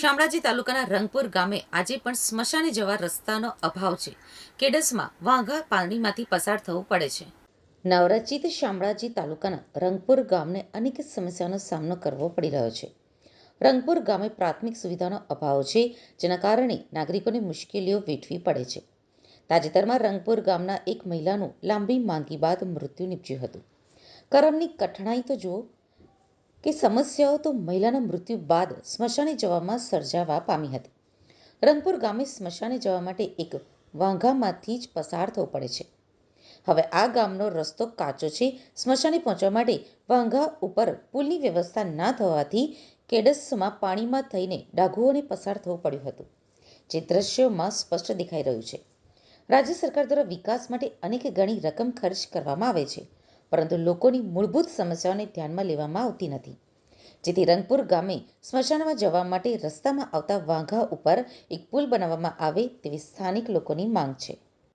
શામળાજી તાલુકાના રંગપુર ગામે આજે પણ સ્મશાને જવા રસ્તાનો અભાવ છે. કેડસમાં વાંઘા પાણીમાંથી પસાર થવું પડે છે. નવરચિત શામળાજી તાલુકાના રંગપુર ગામને અનેક સમસ્યાનો સામનો કરવો પડી રહ્યો છે. રંગપુર ગામે પ્રાથમિક સુવિધાનો અભાવ છે, જેના કારણે નાગરિકોને મુશ્કેલીઓ વેઠવી પડે છે. તાજેતરમાં રંગપુર ગામના એક મહિલાનું લાંબી માંગી બાદ મૃત્યુ નીપજ્યું હતું. કરમની કઠણાઈ તો જુઓ કે સમસ્યાઓ તો મહિલાના મૃત્યુ બાદ સ્મશાને જવામાં સર્જાવા પામી હતી. રંગપુર ગામે સ્મશાને જવા માટે એક વાંઘામાંથી જ પસાર થવું પડે છે. હવે આ ગામનો રસ્તો કાચો છે. સ્મશાને પહોંચવા માટે વાંઘા ઉપર પુલની વ્યવસ્થા ના થવાથી કેડસમાં પાણીમાં થઈને ડાઘુઓને પસાર થવું પડ્યું હતું. જે દ્રશ્યોમાં સ્પષ્ટ દેખાઈ રહ્યું છે. રાજ્ય સરકાર દ્વારા વિકાસ માટે અનેક ગણી રકમ ખર્ચ કરવામાં આવે છે. પરંતુ લોકોની મૂળભૂત સમસ્યાઓને ધ્યાનમાં લેવામાં આવતી નથી. જેથી રંગપુર ગામે સ્મશાનમાં જવા માટે રસ્તામાં આવતા વાંઘા ઉપર એક પુલ બનાવવામાં આવે તેવી સ્થાનિક લોકોની માંગ છે.